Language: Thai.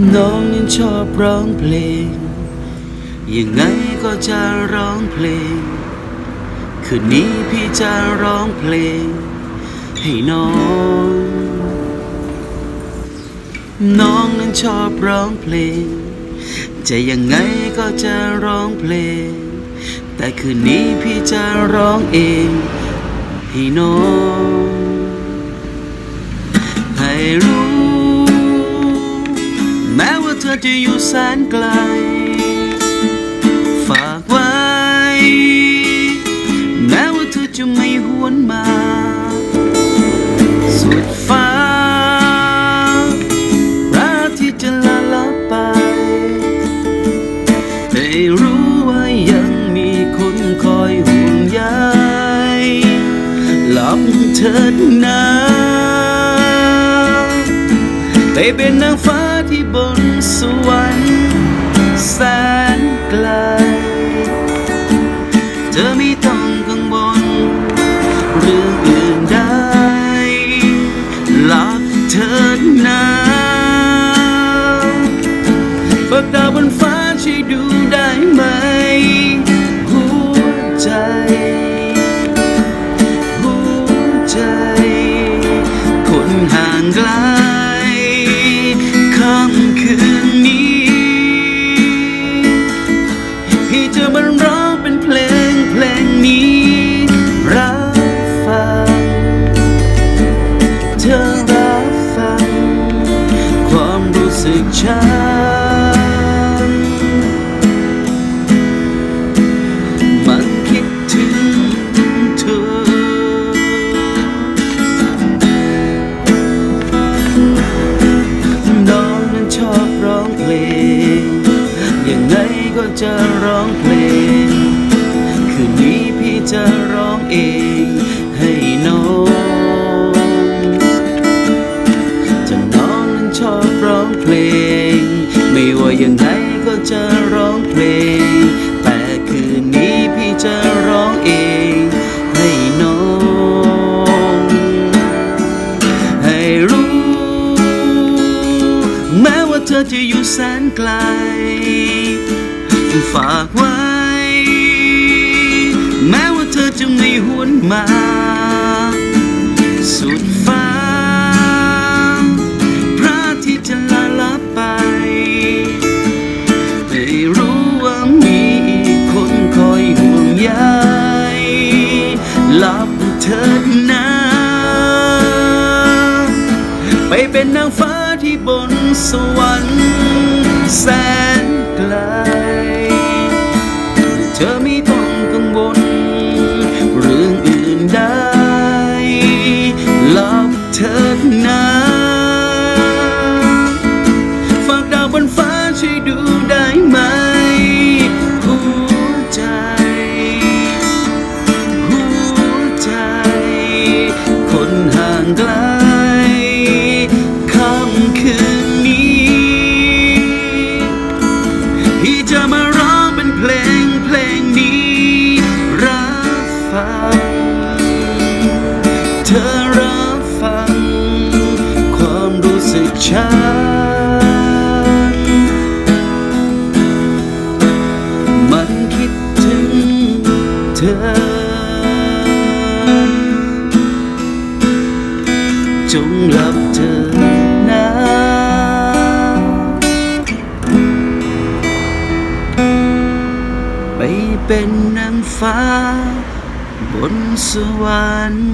น้องยังชอบร้องเพลง ยังไงก็จะร้องเพลง คืนนี้พี่จะร้องเพลง ให้น้อง น้องนั้นชอบร้องเพลง จะยังไงก็จะร้องเพลง แต่คืนนี้พี่จะร้องเอง ให้น้อง ให้รู้ แม้ว่าเธอจะอยู่แสนไกล ฝากไว้ แม้ว่าเธอจะไม่หวนมา สุดฟ้าราที่จะลาลับไปให้รู้ว่ายังมีคนคอยห่วงใยหลับเถิดนะไปเป็นนางฟ้าที่บน วรรค์แสนไกล เธอไม่ต้องกังวลเรื่องอื่นใดหลับเถิดนะฝากดาวบนฟ้าช่วยดูได้ไหม หัวใจ หัวใจ คนห่างไกล พี่จะมาร้องเป็นเพลงเพลงนี้รับฟังเธอรับฟังความรู้สึกฉัน เองให้น้องถ้าน้องนั้นชอบร้องเพลง ไม่ว่ายังไงก็จะร้องเพลง แต่คืนนี้พี่จะร้องเองให้น้อง ให้รู้ แม้ว่าเธอจะอยู่แสนไกล ฝากไว้ แม้ว่า จะไม่หวนมา สุดฟ้า พระที่จะลาลับไป ไม่รู้ว่ามีอีกคนคอยห่วงใยหลับเถิดนะ ไปเป็นนางฟ้าที่บนสวรรค์แสนไกล เถิดนฝากดาวบนฟ้าช่วยดูได้ไหมหัวใจ หัวใจ คนห่างไกลค่ำคืนนี้พี่จะมาร้องเป็นเพลงเพลงนี้รับฟังเธอ จงหลับเธอนะไปเป็นนางฟ้าบนสวรรค์